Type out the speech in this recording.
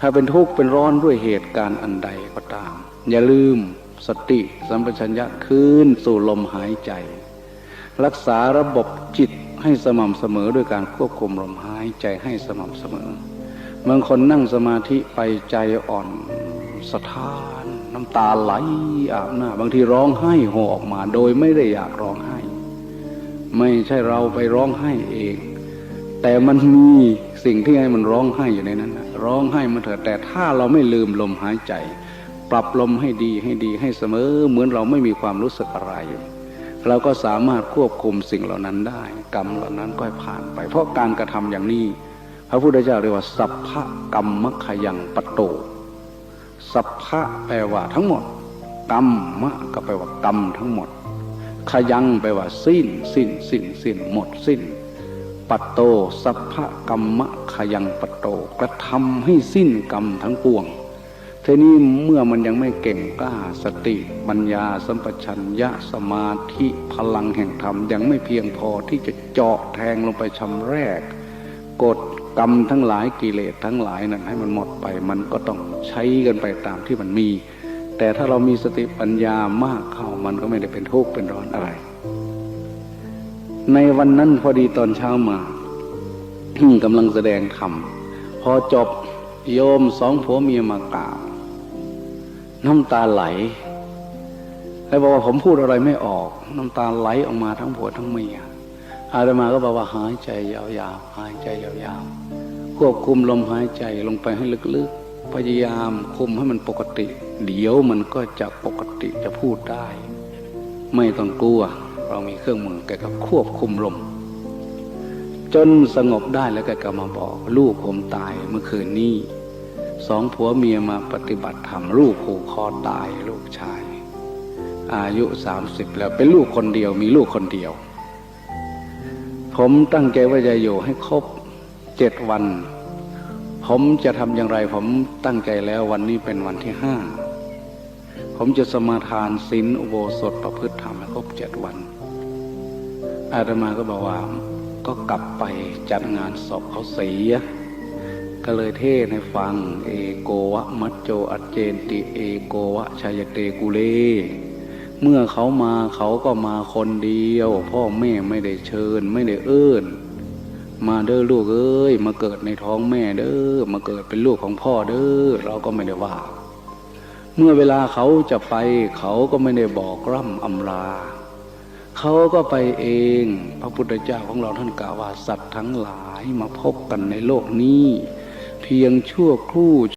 ถ้าเป็นทุกข์เป็นร้อนด้วยเหตุการณ์อันใดก็ตาม อย่าลืมสติสัมปชัญญะคืนสู่ลมหายใจ รักษาระบบจิตให้สม่ำเสมอด้วยการควบคุมลมหายใจให้สม่ำเสมอบางคนนั่งสมาธิไปใจอ่อนสะท้าน น้ำตาไหลอาบหน้า บางทีร้องไห้โหออกมา โดยไม่ได้อยากร้องไห้ ไม่ใช่เราไปร้องไห้เอง แต่มันมีสิ่งที่ให้มันร้องไห้อยู่ในนั้นนะร้องไห้มาเถอะแต่ถ้าเราไม่ลืมลมหายใจ ปรับลมให้ดีให้ดีให้เสมอเหมือนเราไม่มีความรู้สึกอะไร เราก็สามารถควบคุมสิ่งเหล่านั้นได้ กรรมเหล่านั้นก็ผ่านไป เพราะการกระทำอย่างนี้ พระพุทธเจ้าเรียกว่า สัพพะกรรมมขยังปโต สัพพะแปลว่าทั้งหมดกรรมมะก็แปลว่ากรรมทั้งหมด ขยังแปลว่าสิ้น สิ้น สิ้น สิ้น หมดสิ้น ปัตโตสัพพะกรรมะขยังปะโตกระทำให้สิ้นกรรมทั้งปวงทีนี้เมื่อมันยังไม่เก่งกล้าสติปัญญาสัมปชัญญะสมาธิพลังแห่งธรรมยังไม่เพียงพอที่จะเจาะแทงลงไปชำแรกกฎกรรมทั้งหลายกิเลสทั้งหลายนั้นให้มันหมดไปมันก็ต้องใช้กันไปตามที่มันมี แต่ถ้าเรามีสติปัญญามากเข้ามันก็ไม่ได้เป็นทุกข์เป็นร้อนอะไร ในวันนั้นพอดีตอนเช้ามากำลังแสดงธรรมพอจบโยมสองผัวเมียมากราบน้ำตาไหลแล้วบอกว่าผมพูดอะไรไม่ออก น้ำตาไหลออกมาทั้งผัวทั้งเมียอาตมาก็บอกว่าหายใจยาวๆหายใจยาวๆควบคุมลมหายใจลงไปให้ลึกๆพยายามคุมให้มันปกติ เดี๋ยวมันก็จะปกติจะพูดได้ ไม่ต้องกลัว เรามีเครื่องมือแกก็ควบคุมลม จนสงบได้แล้วแกก็มาบอก ลูกผมตายเมื่อคืนนี้สองผัวเมียมาปฏิบัติธรรมลูกผูกคอตายลูกชาย อายุสามสิบแล้วเป็นลูกคนเดียว มีลูกคนเดียว ผมตั้งใจว่าจะอยู่ให้ครบเจ็ดวัน ผมจะทำอย่างไร ผมตั้งใจแล้ววันนี้เป็นวันที่ห้าผมจะสมาทานศีลอุโบสถประพฤติธรรมให้ครบเจ็ดวัน อาตมาก็บอกว่าก็กลับไปจัดงานศพเขาเสีย ก็เลยเทศให้ฟัง เอโกวะมัจโจอัจเจนติเอโกวะชายเตกุเล เมื่อเขามาเขาก็มาคนเดียว พ่อแม่ไม่ได้เชิญ ไม่ได้เอื้นมาเด้อลูกเอ้ย มาเกิดในท้องแม่เด้อมาเกิดเป็นลูกของพ่อเด้อเราก็ไม่ได้ว่า เมื่อเวลาเขาจะไปเขาก็ไม่ได้บอกร่ำอำลา เขาก็ไปเอง พระพุทธเจ้าของเราท่านกล่าวว่าสัตว์ทั้งหลายมาพบกันในโลกนี้ เพียงชั่วครู่